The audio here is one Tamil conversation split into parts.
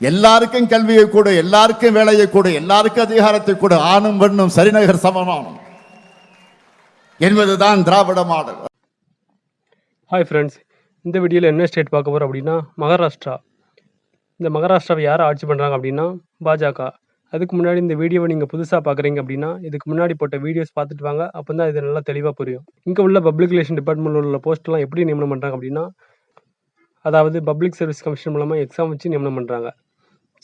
எல்லாருக்கும் கல்வியை கொடு எல்லாருக்கும் வேலையை கொடு எல்லாருக்கும் அதிகாரத்தை கொடு. ஆணும் பெண்ணும் சரிநகர் சமமானம் என்பதுதான் திராவிட மாடல். ஹாய் ஃப்ரெண்ட்ஸ் இந்த வீடியோவில் என்ன ஸ்டேட் பார்க்க போகிறோம் அப்படின்னா மகாராஷ்டிரா. இந்த மகாராஷ்டிராவை யார் ஆட்சி பண்ணுறாங்க அப்படின்னா பாஜக. அதுக்கு முன்னாடி இந்த வீடியோவை நீங்கள் புதுசாக பார்க்குறீங்க அப்படின்னா இதுக்கு முன்னாடி போட்ட வீடியோஸ் பார்த்துட்டு வாங்க. அப்போ தான் இது நல்லா தெளிவாக புரியும். இங்கே உள்ள பப்ளிக் ரிலேஷன் டிபார்ட்மெண்ட்டில் உள்ள போஸ்ட்லாம் எப்படி நியமனம் பண்ணுறாங்க அப்படின்னா அதாவது பப்ளிக் சர்வீஸ் கமிஷன் மூலமாக எக்ஸாம் வச்சு நியமனம் பண்ணுறாங்க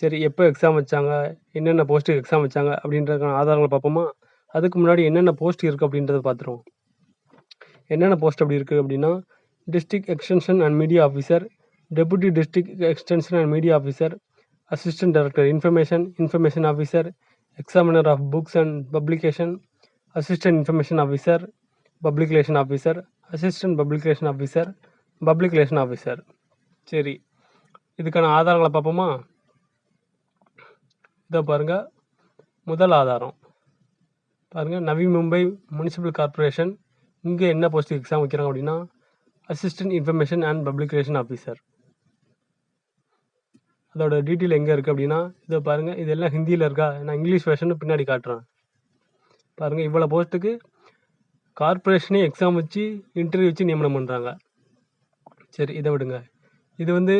சரி எப்போ எக்ஸாம் வச்சாங்க? என்னென்ன போஸ்ட்டுக்கு எக்ஸாம் வச்சாங்க? அப்படின்றதுக்கான ஆதாரங்களை பார்ப்போமா? அதுக்கு முன்னாடி என்னென்ன போஸ்ட் இருக்குது அப்படின்றத பார்த்துருவோம். என்னென்ன போஸ்ட் அப்படி இருக்குது அப்படின்னா district extension and media officer deputy district extension and media officer assistant director information information officer examiner of books and publication assistant information officer public relation officer assistant public relation officer public relation officer சரி இதுக்கான ஆதாரங்களை பார்ப்போமா? இதை பாருங்க முதல் ஆதாரம். பாருங்கள் நவி மும்பை முனிசிபல் கார்ப்பரேஷன் இங்கே என்ன போஸ்ட்டுக்கு எக்ஸாம் வைக்கிறாங்க அப்படின்னா assistant information and public relation officer அதோட டீட்டெயில் எங்கே இருக்குது அப்படின்னா இதை பாருங்கள் இதெல்லாம் ஹிந்தியில் இருக்கா? நான் இங்கிலீஷ் வெர்ஷன் பின்னாடி காட்டுறேன். பாருங்கள் இவ்வளோ போஸ்ட்டுக்கு கார்ப்பரேஷனே எக்ஸாம் வச்சு இன்டர்வியூ வச்சு நியமனம் பண்ணுறாங்க சரி இதை விடுங்க. இது வந்து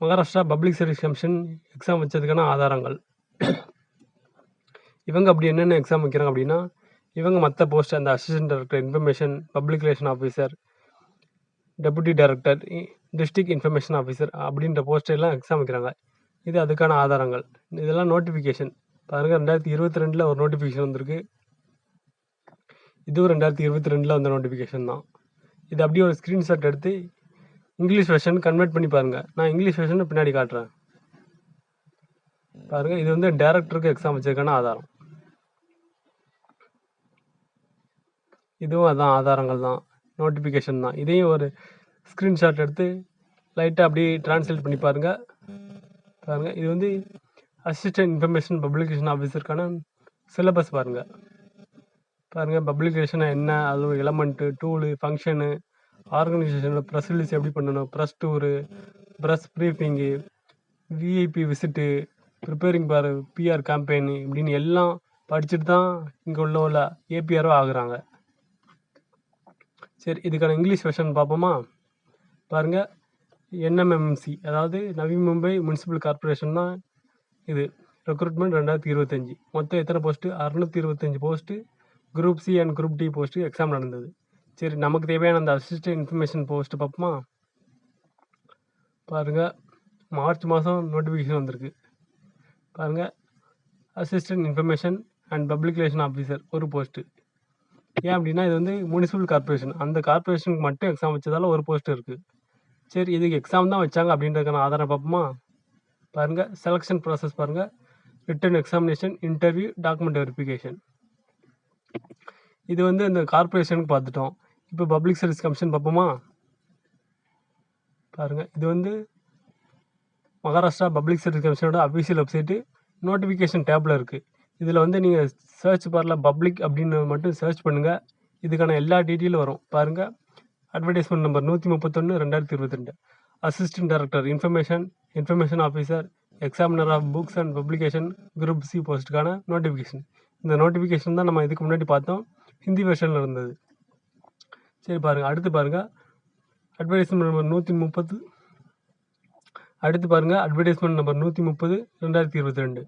Maharashtra public service commission exam வச்சதுக்கான ஆதாரங்கள். இவங்க அப்படி என்னென்ன எக்ஸாம் வைக்கிறாங்க அப்படின்னா இவங்க மற்ற போஸ்ட் அந்த assistant director information public relation officer deputy director district information officer அப்படின்ற போஸ்டெல்லாம் எக்ஸாம் வைக்கிறாங்க. இது அதுக்கான ஆதாரங்கள். இதெல்லாம் நோட்டிஃபிகேஷன் பாருங்கள் ரெண்டாயிரத்தி இருபத்தி ரெண்டில் ஒரு நோட்டிஃபிகேஷன் வந்திருக்கு. இதுவும் ரெண்டாயிரத்தி இருபத்தி ரெண்டில் வந்த நோட்டிஃபிகேஷன் தான். இது அப்படியே ஒரு ஸ்க்ரீன்ஷாட் எடுத்து இங்கிலீஷ் வெர்ஷன் கன்வெர்ட் பண்ணி பாருங்கள் நான் இங்கிலீஷ் வெர்ஷன் பின்னாடி காட்டுறேன். பாருங்கள் இது வந்து டேரக்டருக்கு எக்ஸாம் வச்சிருக்கான ஆதாரம். இதுவும் அதான் ஆதாரங்கள் தான் நோட்டிஃபிகேஷன் தான். இதையும் ஒரு ஸ்க்ரீன்ஷாட் எடுத்து லைட்டாக அப்படியே ட்ரான்ஸ்லேட் பண்ணி பாருங்கள் பாருங்கள் இது வந்து அசிஸ்டன்ட் இன்ஃபர்மேஷன் பப்ளிகேஷன் ஆஃபீஸருக்கான சிலபஸ் பாருங்கள் பாருங்கள் பப்ளிகேஷன் என்ன அது எலமெண்ட்டு டூலு ஃபங்க்ஷனு ஆர்கனைசேஷனில் ப்ரெஸ் ரிலீஸ் எப்படி பண்ணணும் press tour press briefing VIP visit preparing for PR campaign இப்படின்னு எல்லாம் படிச்சுட்டு தான் இங்கே உள்ள உள்ள ஏபிஆரோ ஆகுறாங்க. சரி இதுக்கான இங்கிலீஷ் வெர்ஷன் பார்ப்போமா? பாருங்கள் என்எம்எம்சி அதாவது நவி மும்பை முனிசிபல் கார்பரேஷன் தான் இது. ரெக்ரூட்மெண்ட் ரெண்டாயிரத்தி இருபத்தஞ்சி. மொத்தம் எத்தனை போஸ்ட்டு அறுநூத்தி இருபத்தஞ்சி post group C and group D post exam நடந்தது. சரி நமக்கு தேவையான அந்த அசிஸ்டன்ட் இன்ஃபர்மேஷன் போஸ்ட்டு பார்ப்போமா? பாருங்கள் மார்ச் மாதம் நோட்டிஃபிகேஷன் வந்திருக்கு. பாருங்கள் assistant information and public relation officer ஒரு போஸ்ட்டு ஏன் அப்படின்னா இது வந்து முனிசிபல் கார்ப்பரேஷன் அந்த கார்ப்பரேஷனுக்கு மட்டும் எக்ஸாம் வச்சதால ஒரு போஸ்ட் இருக்குது சரி இதுக்கு எக்ஸாம் தான் வச்சாங்க அப்படின்றதுக்கான ஆதாரம் பார்ப்போமா? பாருங்கள் செலெக்ஷன் ப்ராசஸ் பாருங்கள் written examination interview document verification இது வந்து இந்த கார்ப்பரேஷனுக்கு பார்த்துட்டோம். இப்போ பப்ளிக் சர்வீஸ் கமிஷன் பார்ப்போமா? பாருங்கள் இது வந்து மகாராஷ்டிரா பப்ளிக் சர்வீஸ் கமிஷனோட அஃபிஷியல் வெப்சைட்டு நோட்டிஃபிகேஷன் டேப்பில் இருக்குது இதில் வந்து நீங்கள் சர்ச் பாரில் பப்ளிக் அப்படின்னு மட்டும் சர்ச் பண்ணுங்கள் இதுக்கான எல்லா டீட்டெயிலும் வரும். பாருங்கள் அட்வர்டைஸ்மெண்ட் நம்பர் நூற்றி முப்பத்தொன்று ரெண்டாயிரத்தி இருபத்தி ரெண்டு assistant director information information officer examiner of books and publication group C போஸ்ட்டுக்கான notification இந்த நோட்டிஃபிகேஷன் தான் நம்ம இதுக்கு முன்னாடி பார்த்தோம். ஹிந்தி வெர்ஷனில் இருந்தது. சரி பாருங்கள் அடுத்து பாருங்கள் அட்வர்டைஸ்மெண்ட் நம்பர் நூற்றி முப்பது அடுத்து பாருங்கள் அட்வர்டைஸ்மெண்ட் நம்பர் நூற்றி முப்பது ரெண்டாயிரத்தி இருபத்தி ரெண்டு.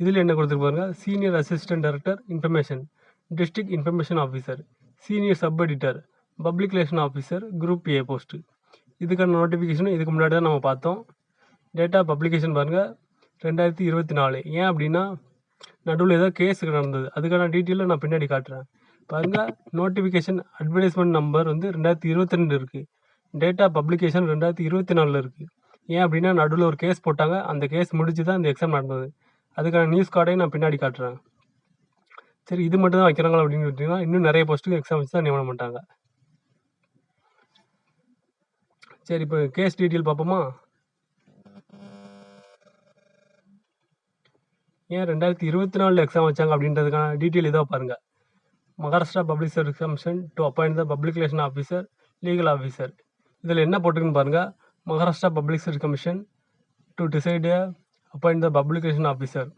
இதில் என்ன கொடுத்துருக்கு பாருங்க senior assistant director information district information officer senior sub editor public relation officer group A post இதுக்கான நோட்டிஃபிகேஷன் இதுக்கு முன்னாடி தான் நம்ம பார்த்தோம். டேட்டா பப்ளிகேஷன் பாருங்கள் ரெண்டாயிரத்தி இருபத்தி நாலு. ஏன் அப்படின்னா நடுவில் ஏதோ கேஸ் நடந்தது. அதுக்கான டீட்டெயிலும் நான் பின்னாடி காட்டுறேன். பாருங்கள் நோட்டிஃபிகேஷன் அட்வர்டைஸ்மெண்ட் நம்பர் வந்து ரெண்டாயிரத்தி இருபத்தி ரெண்டு இருக்குது டேட்டா பப்ளிகேஷன் ரெண்டாயிரத்தி இருபத்தி நாலில் இருக்குது ஏன் அப்படின்னா நடுவில் ஒரு கேஸ் போட்டாங்க. அந்த கேஸ் முடிஞ்சு தான் இந்த எக்ஸாம் நடந்தது. அதுக்கான நியூஸ் கார்டையும் நான் பின்னாடி காட்டுறேன். சரி இது மட்டும் தான் வைக்கிறாங்களா அப்படின்னு பார்த்தீங்கன்னா இன்னும் நிறைய போஸ்ட்டுக்கு எக்ஸாம் வச்சு தான் நியமனம் பண்ணிட்டாங்க. சரி இப்போ கேஸ் டீட்டெயில் பார்ப்போமா? ஏன் ரெண்டாயிரத்தி இருபத்தி நாலில் எக்ஸாம் வச்சாங்க அப்படின்றதுக்கான டீட்டெயில் இதாக பாருங்கள் Maharashtra public service commission to appoint the public relation officer legal officer இதில் என்ன போட்டுக்குன்னு பாருங்கள் Maharashtra public service commission to decide appoint the publication officer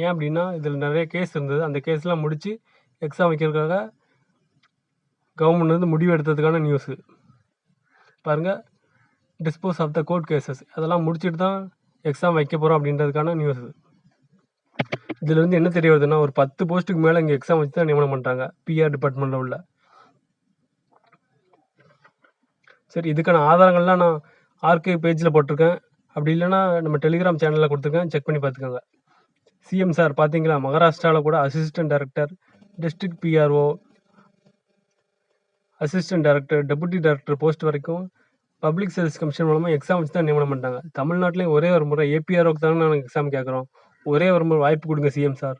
ஏன் அப்படின்னா இதில் நிறைய கேஸ் இருந்தது. அந்த கேஸ்லாம் முடித்து எக்ஸாம் வைக்கிறதுக்காக கவர்மெண்ட் வந்து முடிவு எடுத்ததுக்கான நியூஸு பாருங்கள் dispose of the court cases அதெல்லாம் முடிச்சுட்டு தான் எக்ஸாம் வைக்க போகிறோம் அப்படின்றதுக்கான நியூஸ் இதில் வந்து என்ன தெரிய வருதுன்னா ஒரு பத்து போஸ்ட்டுக்கு மேலே இங்கே எக்ஸாம் வச்சு தான் நியமனம் பண்ணுறாங்க பிஆர் டிபார்ட்மெண்ட்டில் உள்ள. சரி இதுக்கான ஆதாரங்கள்லாம் நான் ஆர்கே பேஜில் போட்டிருக்கேன். அப்படி இல்லைன்னா நம்ம டெலிகிராம் சேனலில் கொடுத்துருக்கேன். செக் பண்ணி பார்த்துக்கோங்க. சிஎம் சார் பார்த்தீங்களா? மகாராஷ்டிராவில் கூட assistant director district PRO assistant director deputy director post வரைக்கும் பப்ளிக் சர்வீஸ் கமிஷன் மூலமாக எக்ஸாம் வச்சு தான் நியமனம் பண்ணிட்டாங்க. தமிழ்நாட்டிலையும் ஒரே ஒரு முறை ஏபிஆர்ஓக்கு தானே நாங்கள் எக்ஸாம் கேட்குறோம் ஒரே ஒரு முறை வாய்ப்பு கொடுங்க சிஎம் சார்